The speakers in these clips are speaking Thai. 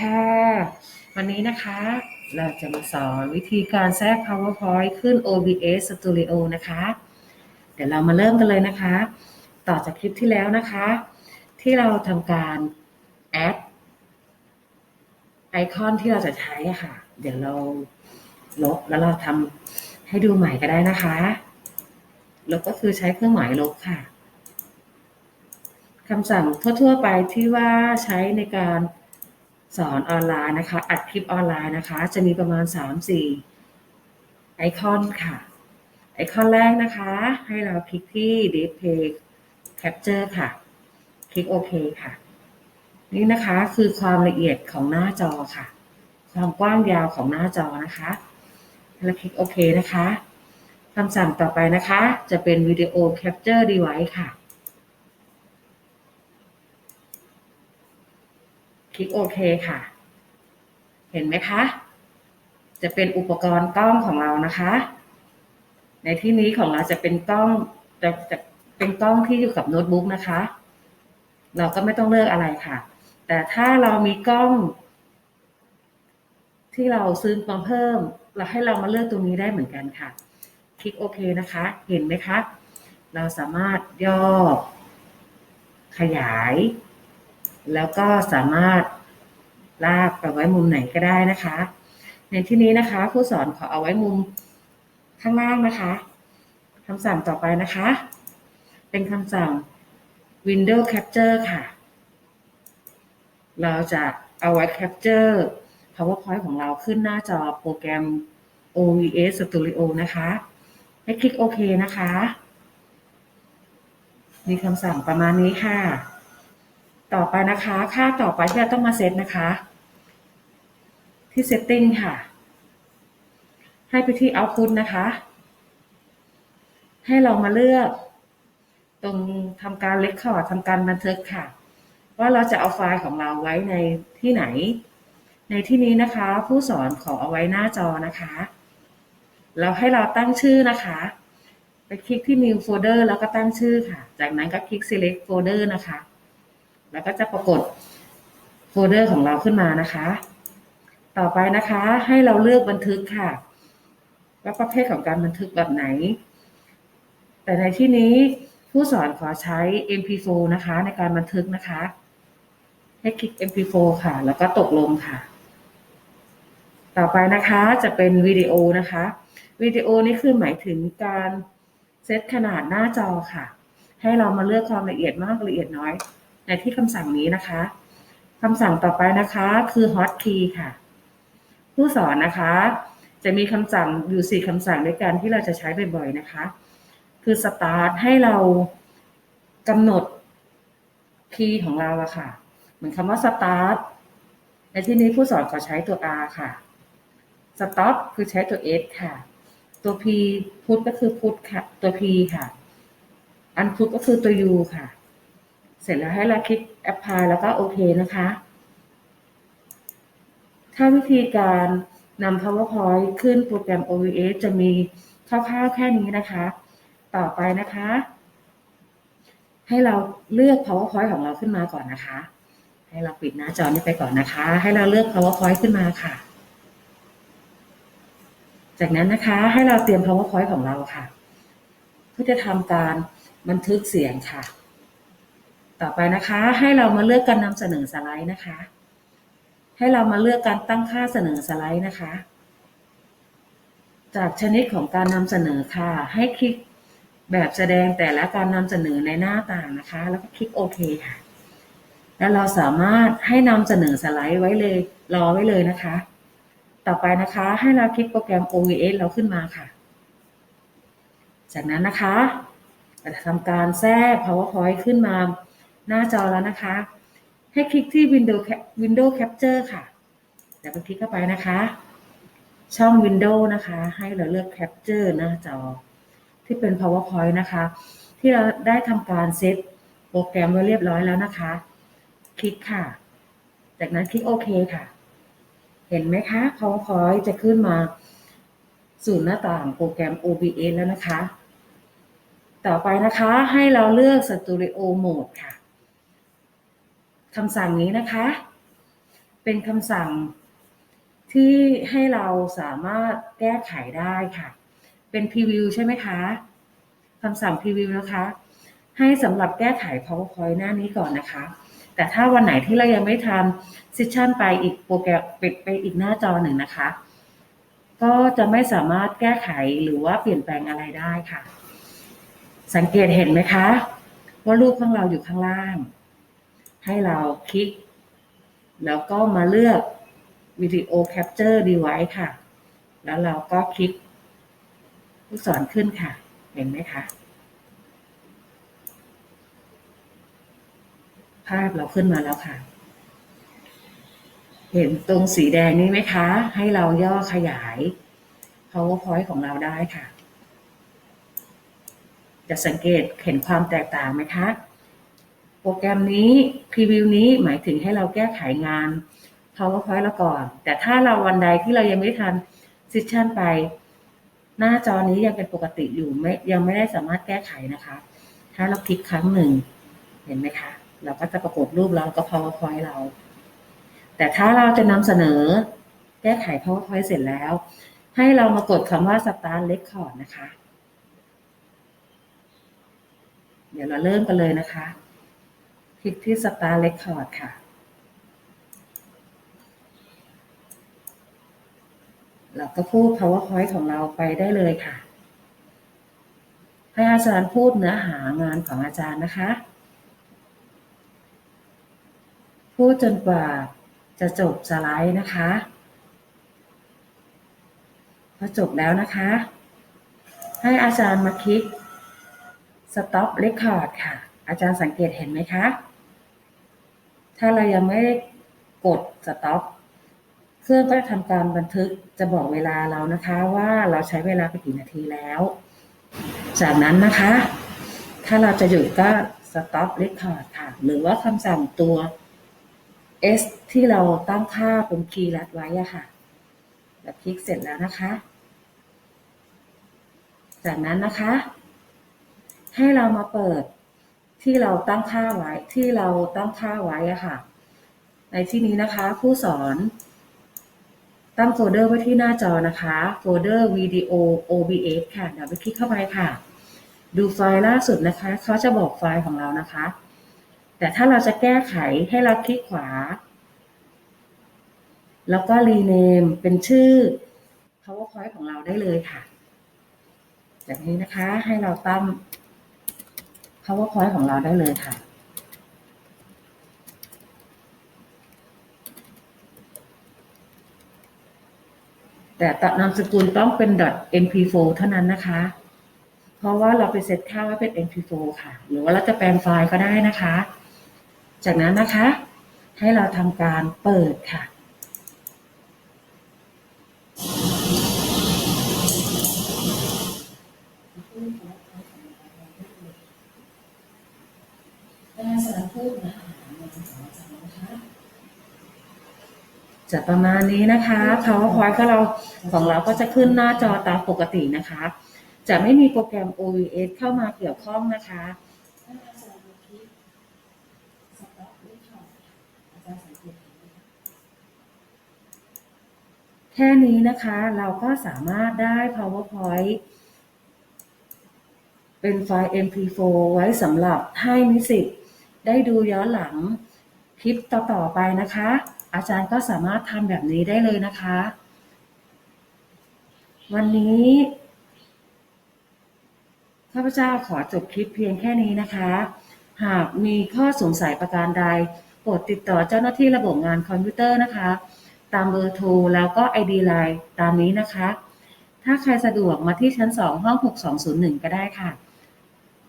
ค่ะ วันนี้นะคะ เราจะมาสอนวิธีการแทรก PowerPoint ขึ้น OBS Studio นะคะ เดี๋ยวเรามาเริ่มกันเลยนะคะ ต่อจากคลิปที่แล้วนะคะ ที่เราทำการแอดไอคอนที่เราจะใช้อะค่ะ เดี๋ยวเราลบแล้วเราทำให้ดูใหม่ก็ได้นะคะลบก็คือใช้เครื่องหมายลบค่ะคำสั่งทั่ว ๆ ไปที่ว่าใช้ในการ สอนออนไลน์นะคะ อัดคลิปออนไลน์นะคะ จะมีประมาณ 3-4 ไอคอนค่ะ ไอคอนแรกนะคะ ให้เราคลิกที่ Display Capture ค่ะ คลิกโอเคค่ะ นี่นะคะคือความละเอียดของหน้าจอค่ะ ความกว้างยาวของหน้าจอนะคะแล้วคลิกโอเคนะคะคำสั่งต่อไปนะคะ จะเป็นวิดีโอ Capture Device ค่ะ คลิกโอเคค่ะ เห็นไหมคะ จะเป็นอุปกรณ์กล้องของเรานะคะ ในที่นี้ของเราจะเป็นกล้องจะจะเป็นกล้องที่อยู่กับโน้ตบุ๊กนะคะ เราก็ไม่ต้องเลือกอะไรค่ะ แต่ถ้าเรามีกล้อง ที่เราซื้อมาเพิ่ม เราให้เรามาเลือกตรงนี้ได้เหมือนกันค่ะ คลิกโอเคนะคะ เห็นไหมคะ เราสามารถย่อขยาย แล้วก็สามารถลากไปไว้มุมไหนก็ได้นะคะ ในที่นี้นะคะ ผู้สอนขอเอาไว้มุมข้างล่างนะคะคำสั่งต่อไปนะคะ เป็นคำสั่ง Window Capture ค่ะ เราจะเอาไว้ Capture PowerPoint ของเราขึ้นหน้าจอโปรแกรม OBS Studio นะคะ ให้คลิกโอเคนะคะ มีคำสั่งประมาณนี้ค่ะ ต่อไปนะคะ ค่าต่อไปที่เราต้องมาเซตนะคะ ที่ Setting ค่ะ ให้ไปที่ Output นะคะ ให้เรามาเลือก ตรงทำการ Record ทำการบันทึกค่ะ ว่าเราจะเอาไฟล์ของเราไว้ในที่ไหน ในที่นี้นะคะ ผู้สอนขอเอาไว้หน้าจอนะคะแล้วให้เราตั้งชื่อนะคะ ไปคลิกที่ New Folder แล้วก็ตั้งชื่อค่ะ จากนั้นก็คลิก Select Folder นะคะ แล้วก็จะปรากฏโฟลเดอร์ของเราขึ้นมานะคะ ต่อไปนะคะให้เราเลือกบันทึกค่ะ ว่าประเภทของการบันทึกแบบไหน แต่ในที่นี้ผู้สอนขอใช้ MP4 นะคะ ในการบันทึกนะคะ ให้คลิก MP4 ค่ะ แล้วก็ตกลงค่ะ ต่อไปนะคะจะเป็นวิดีโอนะคะวิดีโอนี่คือหมายถึงการเซตขนาดหน้าจอค่ะ ให้เรามาเลือกความละเอียดมากละเอียดน้อย ในที่คำสั่งนี้นะคะคำสั่งต่อไปนะคะคือ Hotkey ค่ะ ผู้สอนนะคะ จะมีคำสั่งอยู่ 4คำสั่งด้วยกันที่เราจะใช้บ่อยๆนะคะ คือ Start ให้เรากำหนดคีย์ของเราอะค่ะ เหมือนคำว่า Start ในที่นี้ผู้สอนขอใช้ตัว R ค่ะ Stop คือใช้ตัว S ค่ะ ตัว P Put ก็คือ Put ค่ะ ตัว P ค่ะ Unput ก็คือตัว U ค่ะ เสร็จแล้วให้เราคลิก Apply แล้วก็โอเคนะคะ ถ้าวิธีการนำ PowerPoint ขึ้นโปรแกรม OBS จะมีคร่าวๆแค่นี้นะคะ ต่อไปนะคะ ให้เราเลือก PowerPoint ของเราขึ้นมาก่อนนะคะ ให้เราปิดหน้าจอนี้ไปก่อนนะคะ ให้เราเลือก PowerPoint ขึ้นมาค่ะ จากนั้นนะคะให้เราเตรียม PowerPoint ของเราค่ะ เพื่อจะทำการบันทึกเสียงค่ะ ต่อไปนะคะ ให้เรามาเลือกการนำเสนอสไลด์นะคะ ให้เรามาเลือกการตั้งค่าเสนอสไลด์นะคะ จากชนิดของการนำเสนอค่ะ ให้คลิกแบบแสดงแต่ละการนำเสนอในหน้าต่างนะคะ แล้วก็คลิกโอเคค่ะ แล้วเราสามารถให้นำเสนอสไลด์ไว้เลย รอไว้เลยนะคะ ต่อไปนะคะให้เราคลิกโปรแกรม OBS เราขึ้นมาค่ะ จากนั้นนะคะเราจะทำการแทรก PowerPoint ขึ้นมา หน้าจอแล้วนะคะ ให้คลิกที่ Window Window Capture ค่ะเดี๋ยวไปคลิกเข้าไปนะคะ ช่อง Window นะคะ ให้เราเลือก Capture หน้าจอ ที่เป็น PowerPoint นะคะ ที่เราได้ทำการเซตโปรแกรมไว้เรียบร้อยแล้วนะคะ คลิกค่ะ จากนั้นคลิกโอเคค่ะ เห็นไหมคะ PowerPoint จะขึ้นมาสู่หน้าต่างโปรแกรม OBS แล้วนะคะ ต่อไปนะคะให้เราเลือก Studio Mode ค่ะ คำสั่งนี้นะคะ เป็นคำสั่งที่ให้เราสามารถแก้ไขได้ค่ะ เป็นพรีวิวใช่ไหมคะคำสั่งพรีวิวนะคะ ให้สำหรับแก้ไข PowerPoint หน้านี้ก่อนนะคะ แต่ถ้าวันไหนที่เรายังไม่ทำซิชชั่นไปอีกโปรแกรมปิดไปอีกหน้าจอหนึ่งนะคะ ก็จะไม่สามารถแก้ไขหรือว่าเปลี่ยนแปลงอะไรได้ค่ะ สังเกตเห็นไหมคะ ว่ารูปของเราอยู่ข้างล่าง ให้เราคลิก แล้วก็มาเลือกวิดีโอแคปเจอร์ดีไว้ค่ะ แล้วเราก็คลิกลูกศรขึ้นค่ะ เห็นไหมคะ ภาพเราขึ้นมาแล้วค่ะ เห็นตรงสีแดงนี้ไหมคะ ให้เราย่อขยาย PowerPoint ของเราได้ค่ะ จะสังเกตเห็นความแตกต่างไหมคะ โปรแกรมนี้พรีวิวนี้หมายถึงให้เราแก้ไขงาน PowerPoint เราก่อน แต่ถ้าเราวันใดที่เรายังไม่ทันซิชชั่นไป หน้าจอนี้ยังเป็นปกติอยู่ไม่ยังไม่ได้สามารถแก้ไขนะคะ ถ้าเราคลิกครั้งหนึ่ง เห็นไหมคะ เราก็จะประกบรูปเราก็ PowerPoint เรา แต่ถ้าเราจะนำเสนอแก้ไข PowerPoint เสร็จแล้ว ให้เรามากดคำว่า Start Record นะคะ เดี๋ยวเราเริ่มกันเลยนะคะ ลิกที่ Start Record ค่ะเราก็พูด PowerPoint ของเราไปได้เลยค่ะ ให้อาจารย์พูดเนื้อหางานของอาจารย์นะคะ พูดจนกว่าจะจบสไลด์นะคะพอจบแล้วนะคะ ให้อาจารย์มาคลิก Stop Record ค่ะ อาจารย์สังเกตเห็นไหมคะ ถ้าเรายังไม่ได้กด Stop เครื่องก็จะทำการบันทึกจะบอกเวลาเรานะคะ ว่าเราใช้เวลาไปกี่นาทีแล้ว จากนั้นนะคะ ถ้าเราจะหยุดก็ stop record ค่ะ หรือว่าคำสั่งตัว S ที่เราตั้งค่าเป็นคีย์ลัดไว้อะค่ะแล้วคลิกเสร็จแล้วนะคะ จากนั้นนะคะ ให้เรามาเปิด ที่เราตั้งค่าไว้ที่เราตั้งค่าไว้อะค่ะ ในที่นี้นะคะผู้สอนตั้งโฟลเดอร์ไว้ที่หน้าจอนะคะโฟลเดอร์วิดีโอ OBS ค่ะเดี๋ยวไปคลิกเข้าไปค่ะ ดูไฟล์ล่าสุดนะคะ เขาจะบอกไฟล์ของเรานะคะ แต่ถ้าเราจะแก้ไขให้เราคลิกขวา แล้วก็รีเนมเป็นชื่อ PowerPoint ของเราได้เลยค่ะ จากนี้นะคะให้เราตั้ง PowerPoint ของเราได้เลยค่ะ แต่นามสกุลต้องเป็น .mp4 เท่านั้นนะคะ เพราะว่าเราไปเซตค่าไว้เป็น mp4 ค่ะ หรือว่าเราจะแปลงไฟล์ก็ได้นะคะ จากนั้นนะคะ ให้เราทำการเปิดค่ะ จะประมาณนี้นะคะ PowerPoint ก็เราของเราก็จะขึ้นหน้าจอตามปกตินะคะ จะไม่มีโปรแกรม OVS เข้ามาเกี่ยวข้องนะคะแค่นี้นะคะเราก็สามารถได้ PowerPoint เป็นไฟล์ MP4 ไว้สำหรับให้นิสิตได้ดูย้อนหลังคลิปต่อ ๆ ไปนะคะ อาจารย์ก็สามารถทำแบบนี้ได้เลยนะคะ วันนี้ข้าพเจ้าขอจบคลิปเพียงแค่นี้นะคะ หากมีข้อสงสัยประการใดโปรดติดต่อเจ้าหน้าที่ระบบงานคอมพิวเตอร์นะคะ ตามเบอร์โทรแล้วก็ ID Line ตามนี้นะคะ ถ้าใครสะดวกมาที่ชั้น 2 ห้อง 6201 ก็ได้ค่ะ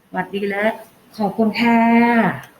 สวัสดีและขอบคุณค่ะ